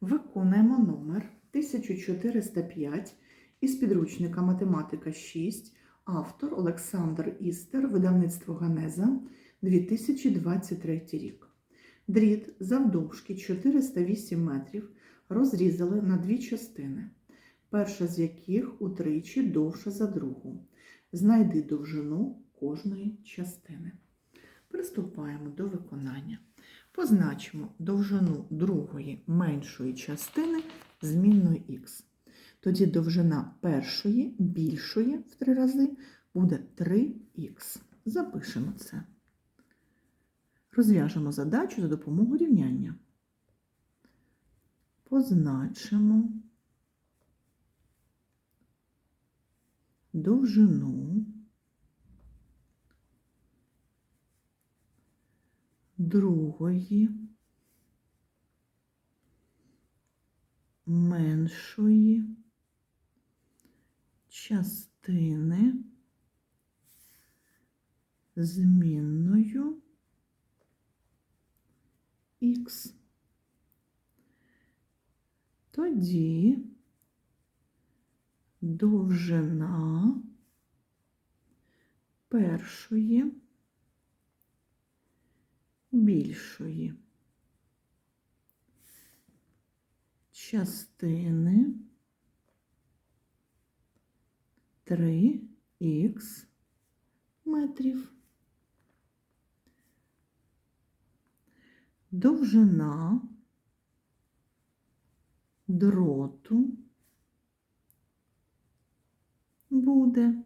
Виконуємо номер 1405 із підручника Математика 6, автор Олександр Істер, видавництво Ганеза, 2023 рік. Дріт завдовжки 408 метрів розрізали на дві частини, перша з яких утричі довша за другу. Знайди довжину кожної частини. Приступаємо до виконання. Позначимо довжину другої меншої частини змінною х. Тоді довжина першої більшої в три рази буде 3х. Запишемо це. Розв'яжемо задачу за допомогою рівняння. Позначимо довжину другої меншої частини змінною х. Тоді довжина першої більшої частини 3х метрів. Довжина дроту буде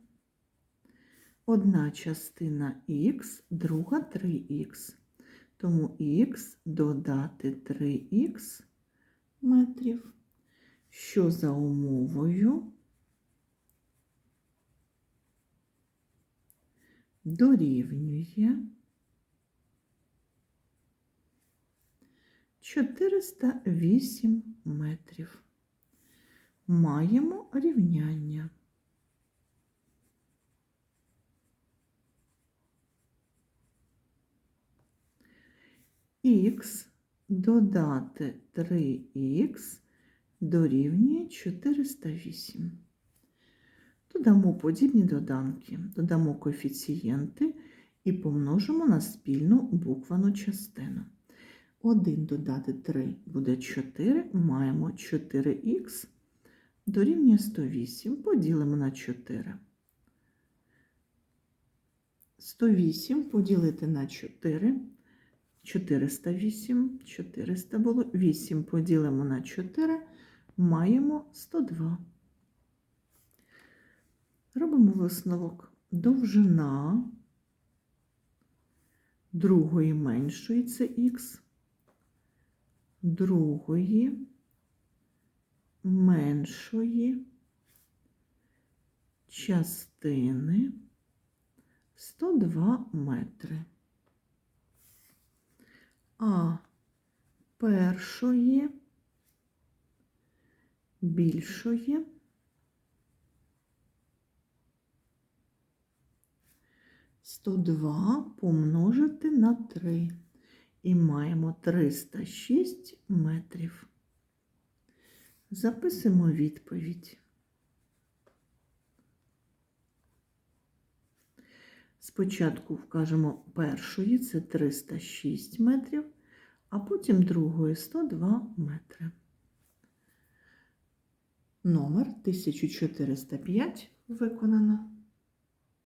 одна частина х, друга 3х. Тому х додати 3х метрів, що за умовою дорівнює 408 метрів. Маємо рівняння. Х додати 3х дорівнює 408. Додамо подібні доданки, додамо коефіцієнти і помножимо на спільну буквану частину. 1 додати 3 буде 4, маємо 4х дорівнює 108, поділимо на 4. 108 поділити на 4 408, 400 було, 8 поділимо на 4, маємо 102. Робимо висновок. Довжина другої меншої це х, другої меншої частини 102 метри а першої більшої сто два помножити на три і маємо 306 метрів. Записуємо відповідь. Спочатку вкажемо першої, це 306 метрів, а потім другої 102 метри. Номер 1405 виконано.